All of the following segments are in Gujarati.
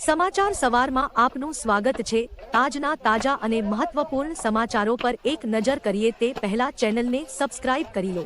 સમાચાર સવારમાં આપનું સ્વાગત છે. આજના તાજા અને મહત્વપૂર્ણ સમાચારો પર એક નજર કરીએ તે પહેલા ચેનલને સબસ્ક્રાઇબ કરી લો.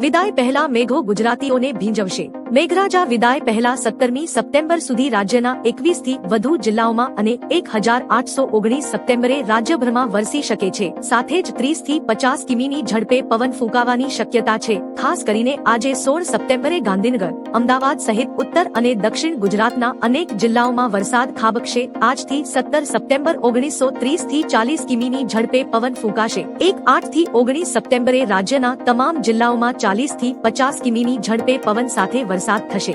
વિદાય પહેલા મેઘો ગુજરાતીઓને ભીંજવશે. મેઘરાજા વિદાય પહેલા સત્તરમી સપ્ટેમ્બર સુધી રાજ્યના એકવીસથી વધુ જિલ્લાઓમાં અને એક હજાર આઠસો ઓગણીસ સપ્ટેમ્બરે રાજ્યભરમાં વરસી શકે છે. સાથે જ ત્રીસથી પચાસ કિમીની ઝડપે પવન ફૂંકાવાની શક્યતા છે. ખાસ કરીને આજે સોળ સપ્ટેમ્બરે ગાંધીનગર, અમદાવાદ સહિત ઉત્તર અને દક્ષિણ ગુજરાતના અનેક જિલ્લાઓમાં વરસાદ ખાબકશે. આજથી સત્તર સપ્ટેમ્બર ઓગણીસો ત્રીસથી ચાલીસ કિમીની ઝડપે પવન ફૂંકાશે. એક આઠથી ઓગણીસ સપ્ટેમ્બરે રાજ્યના તમામ જિલ્લાઓમાં ચાલીસથી પચાસ કિમીની ઝડપે પવન સાથે વરસાદ થશે.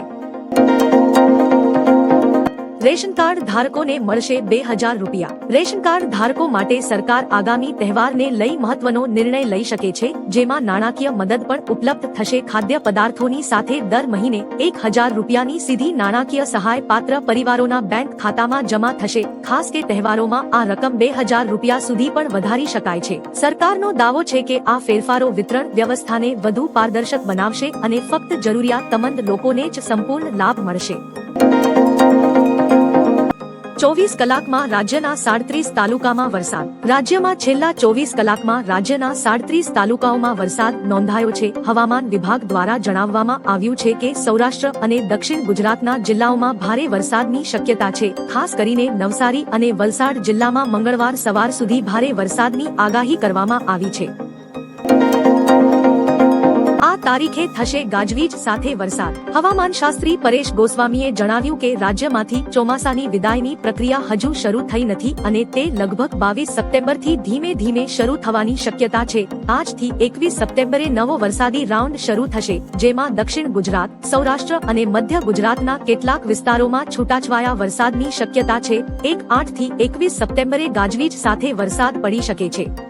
રેશન કાર્ડ ધારકોને મળશે બે હજાર રૂપિયા. રેશન કાર્ડ ધારકો માટે સરકાર આગામી તહેવારને લઈ મહત્વનો નિર્ણય લઈ શકે છે, જેમાં નાણાકીય મદદ પણ ઉપલબ્ધ થશે. ખાદ્ય પદાર્થોની સાથે દર મહિને એક હજાર રૂપિયાની સીધી નાણાકીય સહાય પાત્ર પરિવારોના બેંક ખાતામાં જમા થશે. ખાસ કે તહેવારોમાં આ રકમ બે હજાર રૂપિયા સુધી પણ વધારી શકાય છે. સરકારનો દાવો છે કે આ ફેરફારો વિતરણ વ્યવસ્થાને વધુ પારદર્શક બનાવશે અને ફક્ત જરૂરિયાતમંદ લોકોને જ સંપૂર્ણ લાભ મળશે. ચોવીસ કલાકમાં રાજ્યના સાડત્રીસ તાલુકામાં વરસાદ. રાજ્યમાં છેલ્લા ચોવીસ કલાકમાં રાજ્યના સાડત્રીસ તાલુકાઓમાં વરસાદ નોંધાયો છે. હવામાન વિભાગ દ્વારા જણાવવામાં આવ્યું છે કે સૌરાષ્ટ્ર અને દક્ષિણ ગુજરાતના જિલ્લાઓમાં ભારે વરસાદની શક્યતા છે. ખાસ કરીને નવસારી અને વલસાડ જિલ્લામાં મંગળવાર સવાર સુધી ભારે વરસાદની આગાહી કરવામાં આવી છે. તારીખે થશે ગાજવીજ સાથે વરસાદ. હવામાન શાસ્ત્રી પરેશ ગોસ્વામીએ જણાવ્યું કે રાજ્યમાંથી ચોમાસાની વિદાયની પ્રક્રિયા હજુ શરૂ થઈ નથી અને તે લગભગ બાવીસ સપ્ટેમ્બરથી ધીમે ધીમે શરૂ થવાની શક્યતા છે. આજથી એકવીસ સપ્ટેમ્બરે નવો વરસાદી રાઉન્ડ શરૂ થશે, જેમાં દક્ષિણ ગુજરાત, સૌરાષ્ટ્ર અને મધ્ય ગુજરાતના કેટલાક વિસ્તારોમાં છૂટાછવાયા વરસાદની શક્યતા છે. એક આઠથી એકવીસ સપ્ટેમ્બરે ગાજવીજ સાથે વરસાદ પડી શકે છે.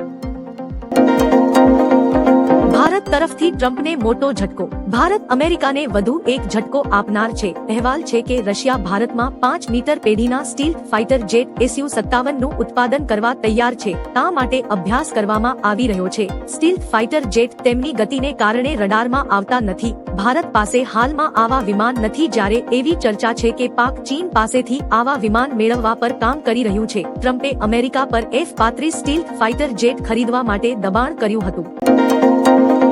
ભારત તરફથી ટ્રમ્પને મોટો ઝટકો. ભારત અમેરિકાને વધુ એક ઝટકો આપનાર છે. અહેવાલ છે કે રશિયા ભારતમાં પાંચ મીટર પેઢીના સ્ટીલ ફાઇટર જેટ એસયુ સત્તાવનનું ઉત્પાદન કરવા તૈયાર છે. તા માટે અભ્યાસ કરવામાં આવી રહ્યો છે. સ્ટીલ ફાઇટર જેટ તેમની ગતિને કારણે રડારમાં આવતા નથી. ભારત પાસે હાલમાં આવા વિમાન નથી જ્યારે એવી ચર્ચા છે કે પાક ચીન પાસેથી આવા વિમાન મેળવવા પર કામ કરી રહ્યું છે. ટ્રમ્પે અમેરિકા પર એફ પાંત્રીસ સ્ટીલ ફાઇટર જેટ ખરીદવા માટે દબાણ કર્યું હતું.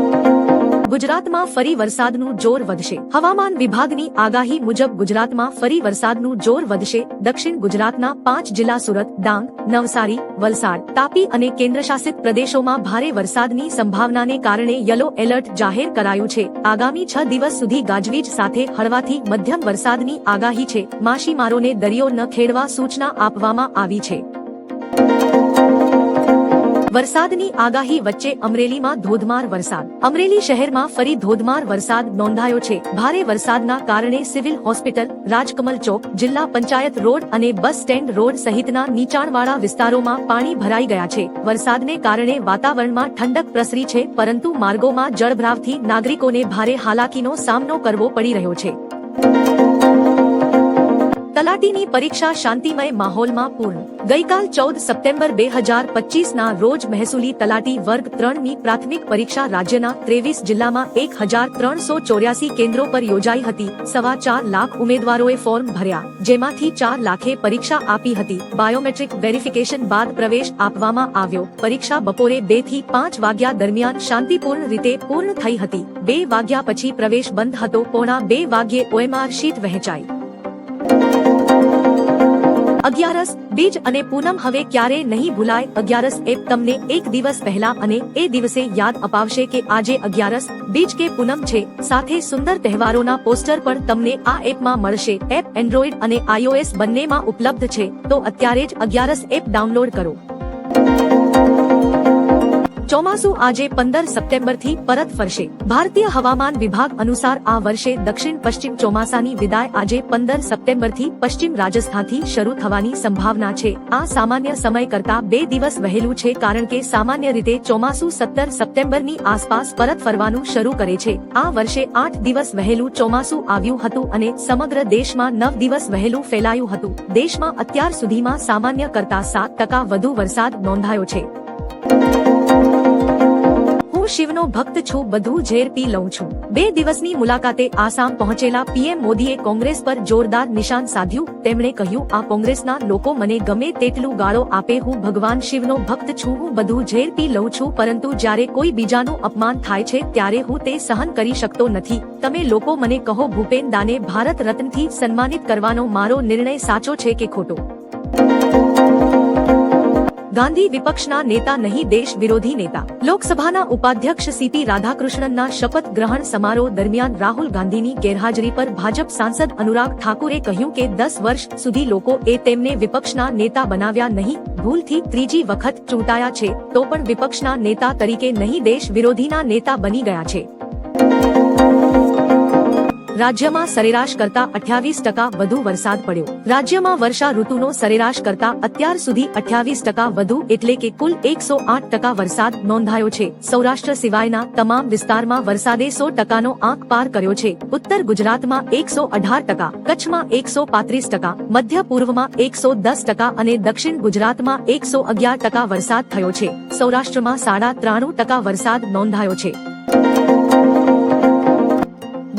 ગુજરાતમાં ફરી વરસાદનું જોર વધશે. હવામાન વિભાગની આગાહી મુજબ ગુજરાતમાં ફરી વરસાદનું જોર વધશે. દક્ષિણ ગુજરાતના પાંચ જિલ્લા સુરત, ડાંગ, નવસારી, વલસાડ, તાપી અને કેન્દ્રશાસિત પ્રદેશોમાં ભારે વરસાદની સંભાવનાને કારણે યલો એલર્ટ જાહેર કરાયું છે. આગામી છ દિવસ સુધી ગાજવીજ સાથે હળવાથી મધ્યમ વરસાદની આગાહી છે. માછીમારોને દરિયો ન ખેડવા સૂચના આપવામાં આવી છે. વરસાદની આગાહી વચ્ચે અમરેલીમાં ધોધમાર વરસાદ. અમરેલી શહેરમાં ફરી ધોધમાર વરસાદ નોંધાયો છે. ભારે વરસાદના કારણે સિવિલ હોસ્પિટલ, રાજકમલ ચોક, જિલ્લા પંચાયત રોડ અને બસ સ્ટેન્ડ રોડ સહિતના નીચાણવાળા વિસ્તારોમાં પાણી ભરાઈ ગયા છે. વરસાદને કારણે વાતાવરણમાં ઠંડક પ્રસરી છે, પરંતુ માર્ગોમાં જળભરાવથી નાગરિકોને ભારે હાલાકીનો સામનો કરવો પડી રહ્યો છે. તલાટીની પરીક્ષા શાંતિમય માહોલમાં પૂર્ણ. ગઈકાલ ચૌદ સપ્ટેમ્બર બે હજાર પચીસ ના રોજ મહેસૂલી તલાટી વર્ગ ત્રણની પ્રાથમિક પરીક્ષા રાજ્યના ત્રેવીસ જિલ્લામાં એક હજાર ત્રણસો ચોર્યાસી કેન્દ્રો પર યોજાઈ હતી. સવા ચાર લાખ ઉમેદવારોએ ફોર્મ ભર્યા, જેમાંથી ચાર લાખે પરીક્ષા આપી હતી. બાયોમેટ્રિક વેરિફિકેશન બાદ પ્રવેશ આપવામાં આવ્યો. પરીક્ષા બપોરે બેથી પાંચ વાગ્યા દરમિયાન શાંતિપૂર્ણ રીતે પૂર્ણ થઈ હતી. બે વાગ્યા પછી પ્રવેશ બંધ હતો. પોણા બે વાગ્યે ઓએમઆર શીટ વહેંચાઈ. અગિયારસ બીજ અને પૂનમ હવે ક્યારે નહીં ભૂલાય. અગિયારસ એપ તમને એક દિવસ પહેલા અને એ દિવસે યાદ અપાવશે કે આજે અગિયારસ બીજ કે પૂનમ છે. સાથે સુંદર તહેવારોના પોસ્ટર પણ તમને આ એપમાં મળશે. એપ એન્ડ્રોઈડ અને આઈઓએસ બંનેમાં ઉપલબ્ધ છે. તો અત્યારે જ અગિયારસ એપ ડાઉનલોડ કરો. ચોમાસું આજે પંદર સપ્ટેમ્બરથી પરત ફરશે. ભારતીય હવામાન વિભાગ અનુસાર આ વર્ષે દક્ષિણ પશ્ચિમ ચોમાસાની વિદાય આજે પંદર સપ્ટેમ્બરથી પશ્ચિમ રાજસ્થાનથી શરૂ થવાની સંભાવના છે. આ સામાન્ય સમય કરતા બે દિવસ વહેલું છે કારણ કે સામાન્ય રીતે ચોમાસું સત્તર સપ્ટેમ્બરની આસપાસ પરત ફરવાનું શરૂ કરે છે. આ વર્ષે આઠ દિવસ વહેલું ચોમાસું આવ્યું હતું અને સમગ્ર દેશમાં નવ દિવસ વહેલું ફેલાયું હતું. દેશમાં અત્યાર સુધીમાં સામાન્ય કરતા સાત ટકા વધુ વરસાદ નોંધાયો છે. હું શિવનો ભક્ત છું, બધું ઝેર પી લઉં છું. બે દિવસની મુલાકાતે આસામ પહોંચેલા પીએમ મોદીએ કોંગ્રેસ પર જોરદાર નિશાન સાધ્યું. તેમણે કહ્યું, આ કોંગ્રેસના લોકો મને ગમે તેટલું ગાળો આપે, હું ભગવાન શિવનો ભક્ત છું, હું બધું ઝેર પી લઉં છું, પરંતુ જ્યારે કોઈ બીજાનું અપમાન થાય છે, ત્યારે હું તે સહન કરી શકતો નથી. તમે લોકો મને કહો ભૂપેન દાને ભારત રત્નથી સન્માનિત કરવાનો મારો નિર્ણય સાચો છે કે ખોટો? ગાંધી વિપક્ષના નેતા નહીં, દેશ વિરોધી નેતા. લોકસભાના ઉપાધ્યક્ષ સીપી રાધાકૃષ્ણનના શપથ ગ્રહણ સમારોહ દરમિયાન રાહુલ ગાંધીની ગેરહાજરી પર ભાજપ સાંસદ અનુરાગ ઠાકુરે કહ્યું કે દસ વર્ષ સુધી લોકો એ તેમને વિપક્ષના નેતા બનાવ્યા નહીં, ભૂલથી ત્રીજી વખત ચૂંટાયા છે, તો પણ વિપક્ષના નેતા તરીકે નહીં, દેશ વિરોધીના નેતા બની ગયા છે. રાજ્યમાં સરેરાશ કરતા અઠ્યાવીસ ટકા વધુ વરસાદ પડ્યો. રાજ્યમાં વર્ષા ઋતુનો સરેરાશ કરતા અત્યાર સુધી અઠ્યાવીસ ટકા વધુ એટલે કે કુલ એકસો આઠ ટકા વરસાદ નોંધાયો છે. સૌરાષ્ટ્ર સિવાયના તમામ વિસ્તારમાં વરસાદે સો ટકાનો આંક પાર કર્યો છે. ઉત્તર ગુજરાતમાં એકસો અઢાર ટકા, કચ્છમાં એકસો પાંત્રીસ ટકા, મધ્ય પૂર્વમાં એકસો દસ ટકા અને દક્ષિણ ગુજરાતમાં એકસો અગિયાર ટકા વરસાદ થયો છે. સૌરાષ્ટ્રમાં સાડા ત્રાણું ટકા વરસાદ નોંધાયો છે.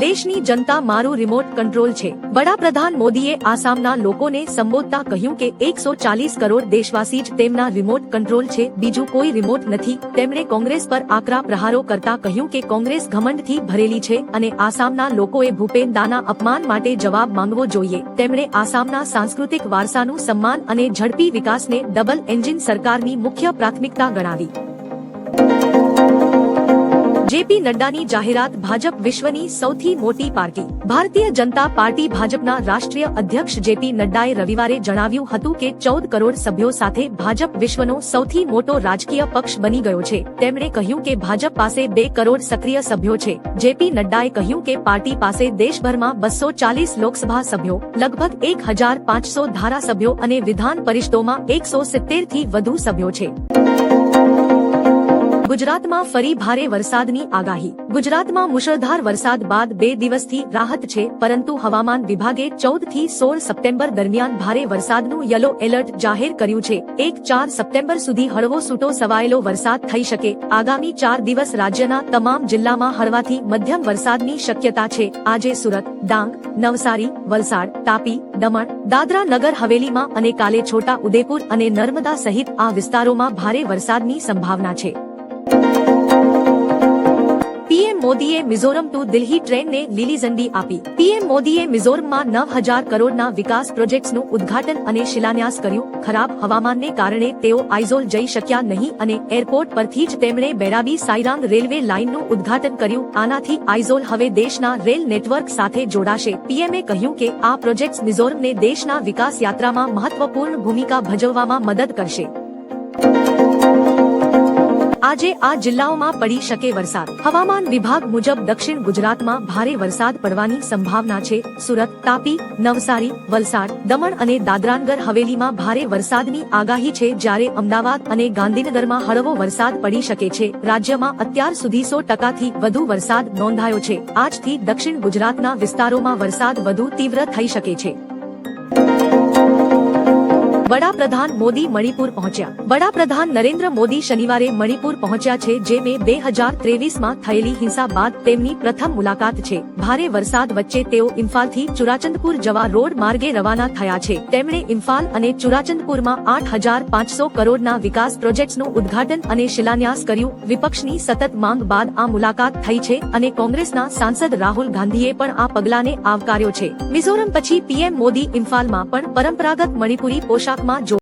દેશની જનતા મારું રિમોટ કંટ્રોલ છે. વડાપ્રધાન મોદીએ આસામના લોકોને સંબોધતા કહ્યું કે એકસો ચાલીસ કરોડ દેશવાસી જ તેમના રિમોટ કંટ્રોલ છે. બીજું કોઈ રિમોટ નથી. તેમણે કોંગ્રેસ પર આકરા પ્રહારો કરતા કહ્યું કે કોંગ્રેસ ઘમંડથી ભરેલી છે અને આસામના લોકોએ ભૂપેન દાના અપમાન માટે જવાબ માંગવો જોઈએ. તેમણે આસામના સાંસ્કૃતિક વારસાનું સન્માન અને ઝડપી વિકાસને ડબલ એન્જિન સરકારની મુખ્ય પ્રાથમિકતા ગણાવી. જેપી નડ્ડાની જાહેરાત ભાજપ વિશ્વની સૌથી મોટી પાર્ટી. ભારતીય જનતા પાર્ટી ભાજપના રાષ્ટ્રીય અધ્યક્ષ જેપી નડ્ડાએ રવિવારે જણાવ્યું હતું કે ચૌદ કરોડ સભ્યો સાથે ભાજપ વિશ્વનો સૌથી મોટો રાજકીય પક્ષ બની ગયો છે. તેમણે કહ્યું કે ભાજપ પાસે બે કરોડ સક્રિય સભ્યો છે. જેપી નડ્ડાએ કહ્યું કે પાર્ટી પાસે દેશભરમાં બસો ચાલીસ લોકસભા સભ્યો, લગભગ એક હજાર પાંચસો ધારાસભ્યો અને વિધાન પરિષદોમાં એકસો સિત્તેરથી વધુ સભ્યો છે. ગુજરાતમાં ફરી ભારે વરસાદની આગાહી. ગુજરાતમાં મુશળધાર વરસાદ બાદ બે દિવસથી રાહત છે, પરંતુ હવામાન વિભાગે ચૌદથી સોળ સપ્ટેમ્બર દરમિયાન ભારે વરસાદનું યલો એલર્ટ જાહેર કર્યું છે. એક ચાર સપ્ટેમ્બર સુધી હળવો સૂટો સવાયેલો વરસાદ થઈ શકે. આગામી ચાર દિવસ રાજ્યના તમામ જિલ્લામાં હળવાથી મધ્યમ વરસાદની શક્યતા છે. આજે સુરત, ડાંગ, નવસારી, વલસાડ, તાપી, દમણ, દાદરા નગર હવેલીમાં અને કાલે છોટા ઉદેપુર અને નર્મદા સહિત આ વિસ્તારોમાં ભારે વરસાદની સંભાવના છે. પીએમ મોદીએ મિઝોરમ ટુ દિલ્હી ટ્રેનને લીલી ઝંડી આપી. પીએમ મોદીએ મિઝોરમમાં નવ હજાર કરોડના વિકાસ પ્રોજેક્ટ્સનું ઉદ્ઘાટન અને શિલાન્યાસ કર્યું. ખરાબ હવામાનને કારણે તેઓ આઇઝોલ જઈ શક્યા નહીં અને એરપોર્ટ પરથી જ તેમણે બેરાબી સાઈરાંગ રેલવે લાઇનનું ઉદ્ઘાટન કર્યું. આનાથી આઇઝોલ હવે દેશના રેલ નેટવર્ક સાથે જોડાશે. પીએમએ કહ્યું કે આ પ્રોજેક્ટ્સ મિઝોરમને દેશના વિકાસ યાત્રામાં મહત્વપૂર્ણ ભૂમિકા ભજવવામાં મદદ કરશે. આજે આ જિલ્લાઓમાં પડી શકે વરસાદ. હવામાન વિભાગ મુજબ દક્ષિણ ગુજરાતમાં ભારે વરસાદ પડવાની સંભાવના છે. સુરત, તાપી, નવસારી, વલસાડ, દમણ અને દાદરાનગર હવેલીમાં ભારે વરસાદની આગાહી છે. જ્યારે અમદાવાદ અને ગાંધીનગરમાં હળવો વરસાદ પડી શકે છે. રાજ્યમાં અત્યાર સુધી સો ટકાથી વધુ વરસાદ નોંધાયો છે. આજથી દક્ષિણ ગુજરાતના વિસ્તારોમાં વરસાદ વધુ તીવ્ર થઈ શકે છે. વડાપ્રધાન મોદી મણિપુર પહોંચ્યા. વડાપ્રધાન નરેન્દ્ર મોદી શનિવારે મણિપુર પહોંચ્યા છે, જે મે બે હજાર ત્રેવીસમાં થયેલી હિંસા બાદ તેમની પ્રથમ મુલાકાત છે. ભારે વરસાદ વચ્ચે તેઓ ઇમ્ફાલથી ચુરાચંદપુર જવા રોડ માર્ગે રવાના થયા છે. તેમણે ઇમ્ફાલ અને ચુરાચંદપુરમાં આઠ હજાર પાંચસો કરોડના વિકાસ પ્રોજેક્ટ્સનું ઉદ્ઘાટન અને શિલાન્યાસ કર્યું. વિપક્ષની સતત માંગ બાદ આ મુલાકાત થઈ છે અને કોંગ્રેસના સાંસદ રાહુલ ગાંધીએ પણ આ પગલાને આવકાર્યો છે. મિઝોરમ પછી પીએમ મોદી ઇમ્ફાલમાં પણ પરંપરાગત મણિપુરી પોશાકમાં જો